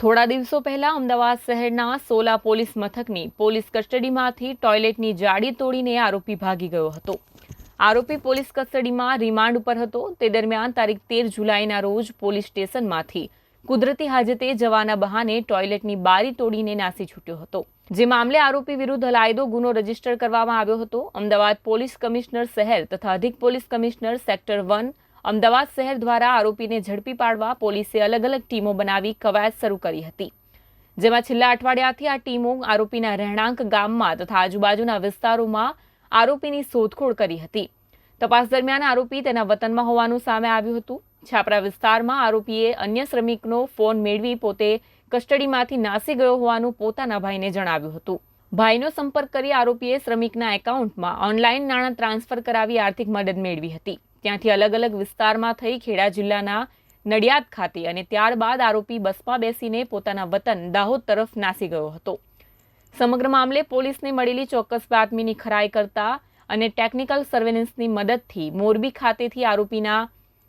થોડા દિવસો પહેલા અમદાવાદ શહેરના સોલા પોલીસ મથકની પોલીસ કસ્ટડીમાંથી ટોયલેટની જાળી તોડીને આરોપી ભાગી ગયો હતો. આરોપી પોલીસ કસ્ટડીમાં રિમાન્ડ ઉપર હતો. તે દરમિયાન તારીખ તેર જુલાઈના રોજ પોલીસ સ્ટેશનમાંથી કુદરતી હાજતે જવાના બહાને ટોયલેટની બારી તોડીને નાસી છૂટ્યો હતો. જે મામલે આરોપી વિરુદ્ધ લાયદો ગુનો રજિસ્ટર કરવામાં આવ્યો હતો. અમદાવાદ પોલીસ કમિશનર શહેર તથા અધિક police commissioner sector one Ahmedabad શહેર દ્વારા આરોપીને ઝડપી પાડવા પોલીસે અલગ અલગ ટીમો બનાવી કવાયત શરૂ કરી હતી. જેમાં છેલ્લા અઠવાડિયાથી આ ટીમો આરોપીના રહેણાંક ગામમાં તથા આજુબાજુના વિસ્તારોમાં આરોપીની શોધખોળ કરી હતી. તપાસ દરમિયાન આરોપી તેના વતનમાં હોવાનું સામે આવ્યું હતું. છાપરા વિસ્તારમાં આરોપીએ અન્ય શ્રમિકનો ફોન મેળવી પોતે કસ્ટડીમાંથી નાસી ગયો હોવાનું પોતાના ભાઈને જણાવ્યું હતું. ભાઈનો સંપર્ક કરી આરોપીએ શ્રમિકના એકાઉન્ટમાં ઓનલાઈન નાણાં ટ્રાન્સફર કરાવી આર્થિક મદદ મેળવી હતી. ત્યાંથી અલગ અલગ વિસ્તારમાં થઈ ખેડા જિલ્લાના નડિયાદ ખાતે અને ત્યારબાદ આરોપી બસમાં બેસીને પોતાના વતન દાહોદ તરફ નાસી ગયો હતો. સમગ્ર મામલે પોલીસને મળેલી ચોક્કસ બાતમીની ખરાઈ કરતા અને ટેકનિકલ સર્વેલન્સની મદદથી મોરબી ખાતેથી આરોપીના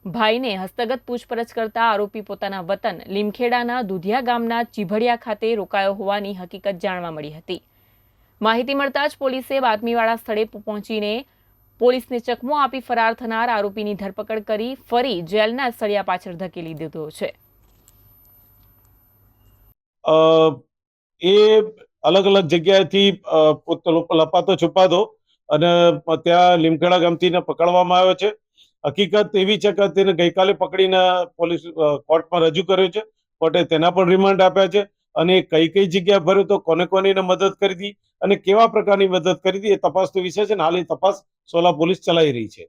ભાઈને હસ્તગત પૂછપરછ કરતા આરોપી પોતાના વતન લીમખેડાના દુધિયા ગામના ચીભડિયા ખાતે રોકાયો હોવાની હકીકત જાણવા મળી હતી. માહિતી મળતા જ પોલીસે બાતમીવાળા સ્થળે પહોંચીને પોલીસને ચકમો આપી ફરાર થનાર આરોપીની ધરપકડ કરી ફરી જેલના સળિયા પાછળ ધકેલી દીધો છે. એ અલગ અલગ જગ્યાએથી લપાતો છુપાતો અને ત્યાં લીમખેડા ગામથી પકડવામાં આવ્યો છે. હકીકત એવી છે કે તેને ગઈકાલે પકડીને પોલીસ કોર્ટમાં રજૂ કર્યો છે. કોર્ટે તેના પણ રિમાન્ડ આપ્યા છે. અને કઈ કઈ જગ્યા ભર્યો તો કોને કોને મદદ કરી હતી અને કેવા પ્રકારની મદદ કરી હતી એ તપાસનો વિષય છે ને હાલ એ તપાસ સોલા પોલીસ ચલાવી રહી છે.